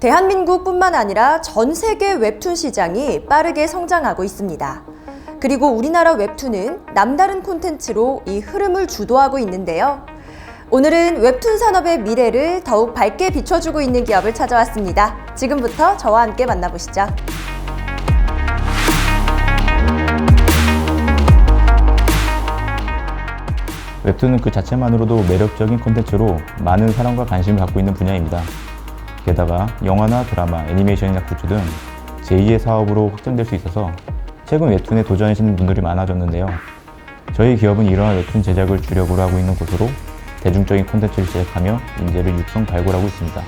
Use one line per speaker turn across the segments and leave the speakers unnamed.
대한민국뿐만 아니라 전 세계 웹툰 시장이 빠르게 성장하고 있습니다. 그리고 우리나라 웹툰은 남다른 콘텐츠로 이 흐름을 주도하고 있는데요. 오늘은 웹툰 산업의 미래를 더욱 밝게 비춰주고 있는 기업을 찾아왔습니다. 지금부터 저와 함께 만나보시죠.
웹툰은 그 자체만으로도 매력적인 콘텐츠로 많은 사랑과 관심을 갖고 있는 분야입니다. 게다가 영화나 드라마, 애니메이션이나 굿즈 등 제2의 사업으로 확장될 수 있어서 최근 웹툰에 도전하시는 분들이 많아졌는데요. 저희 기업은 이러한 웹툰 제작을 주력으로 하고 있는 곳으로 대중적인 콘텐츠를 제작하며 인재를 육성 발굴하고 있습니다.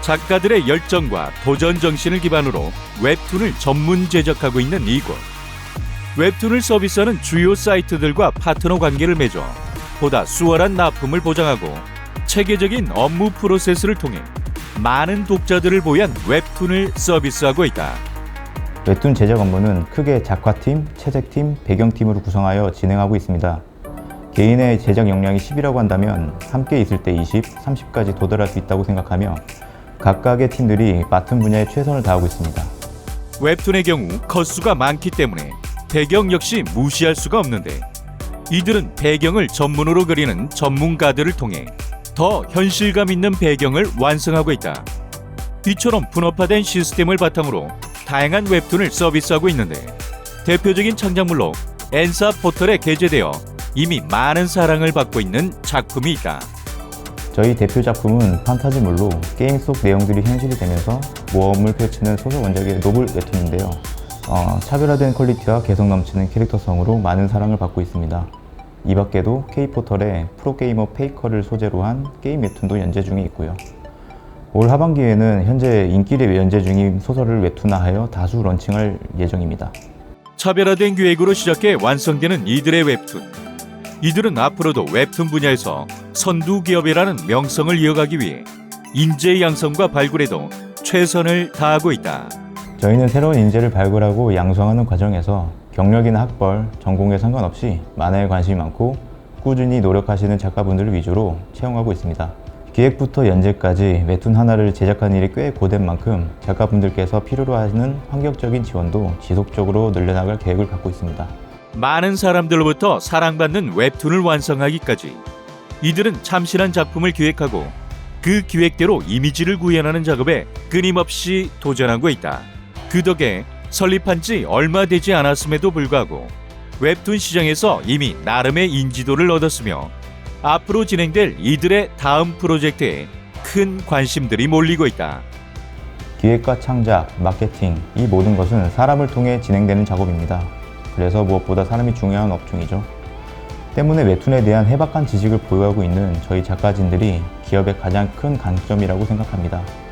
작가들의 열정과 도전 정신을 기반으로 웹툰을 전문 제작하고 있는 이곳. 웹툰을 서비스하는 주요 사이트들과 파트너 관계를 맺어 보다 수월한 납품을 보장하고 체계적인 업무 프로세스를 통해 많은 독자들을 보유한 웹툰을 서비스하고 있다.
웹툰 제작 업무는 크게 작화팀, 채색팀, 배경팀으로 구성하여 진행하고 있습니다. 개인의 제작 역량이 10이라고 한다면 함께 있을 때 20, 30까지 도달할 수 있다고 생각하며 각각의 팀들이 맡은 분야에 최선을 다하고 있습니다.
웹툰의 경우 컷수가 많기 때문에 배경 역시 무시할 수가 없는데 이들은 배경을 전문으로 그리는 전문가들을 통해 더 현실감 있는 배경을 완성하고 있다. 이처럼 분업화된 시스템을 바탕으로 다양한 웹툰을 서비스하고 있는데 대표적인 창작물로 엔사 포털에 게재되어 이미 많은 사랑을 받고 있는 작품이 있다.
저희 대표 작품은 판타지물로 게임 속 내용들이 현실이 되면서 모험을 펼치는 소설 원작의 노블 웹툰인데요. 어, 차별화된 퀄리티와 개성 넘치는 캐릭터성으로 많은 사랑을 받고 있습니다. 이 밖에도 K포털에 프로게이머 페이커를 소재로 한 게임 웹툰도 연재 중에 있고요. 올 하반기에는 현재 인기를 연재 중인 소설을 웹툰화하여 다수 런칭할 예정입니다.
차별화된 기획으로 시작해 완성되는 이들의 웹툰. 이들은 앞으로도 웹툰 분야에서 선두 기업이라는 명성을 이어가기 위해 인재 양성과 발굴에도 최선을 다하고 있다.
저희는 새로운 인재를 발굴하고 양성하는 과정에서 경력이나 학벌, 전공에 상관없이 만화에 관심이 많고 꾸준히 노력하시는 작가분들을 위주로 채용하고 있습니다. 기획부터 연재까지 웹툰 하나를 제작하는 일이 꽤 고된 만큼 작가분들께서 필요로 하시는 환경적인 지원도 지속적으로 늘려나갈 계획을 갖고 있습니다.
많은 사람들로부터 사랑받는 웹툰을 완성하기까지 이들은 참신한 작품을 기획하고 그 기획대로 이미지를 구현하는 작업에 끊임없이 도전하고 있다. 그 덕에 설립한 지 얼마 되지 않았음에도 불구하고 웹툰 시장에서 이미 나름의 인지도를 얻었으며 앞으로 진행될 이들의 다음 프로젝트에 큰 관심들이 몰리고 있다.
기획과 창작, 마케팅 이 모든 것은 사람을 통해 진행되는 작업입니다. 그래서 무엇보다 사람이 중요한 업종이죠. 때문에 웹툰에 대한 해박한 지식을 보유하고 있는 저희 작가진들이 기업의 가장 큰 강점이라고 생각합니다.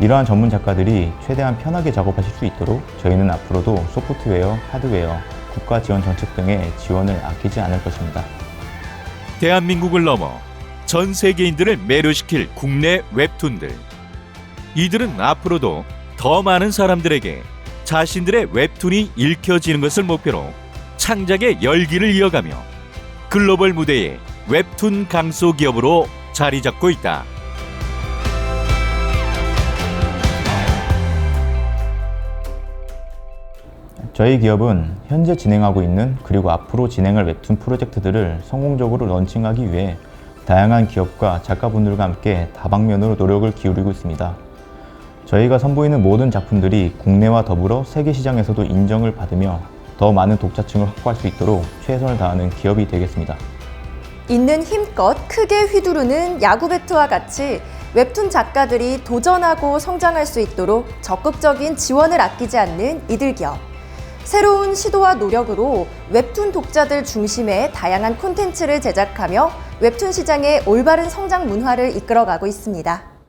이러한 전문 작가들이 최대한 편하게 작업하실 수 있도록 저희는 앞으로도 소프트웨어, 하드웨어, 국가 지원 정책 등의 지원을 아끼지 않을 것입니다.
대한민국을 넘어 전 세계인들을 매료시킬 국내 웹툰들. 이들은 앞으로도 더 많은 사람들에게 자신들의 웹툰이 읽혀지는 것을 목표로 창작의 열기를 이어가며 글로벌 무대에 웹툰 강소 기업으로 자리 잡고 있다.
저희 기업은 현재 진행하고 있는 그리고 앞으로 진행할 웹툰 프로젝트들을 성공적으로 런칭하기 위해 다양한 기업과 작가분들과 함께 다방면으로 노력을 기울이고 있습니다. 저희가 선보이는 모든 작품들이 국내와 더불어 세계 시장에서도 인정을 받으며 더 많은 독자층을 확보할 수 있도록 최선을 다하는 기업이 되겠습니다.
있는 힘껏 크게 휘두르는 야구 배트와 같이 웹툰 작가들이 도전하고 성장할 수 있도록 적극적인 지원을 아끼지 않는 이들 기업. 새로운 시도와 노력으로 웹툰 독자들 중심의 다양한 콘텐츠를 제작하며 웹툰 시장의 올바른 성장 문화를 이끌어가고 있습니다.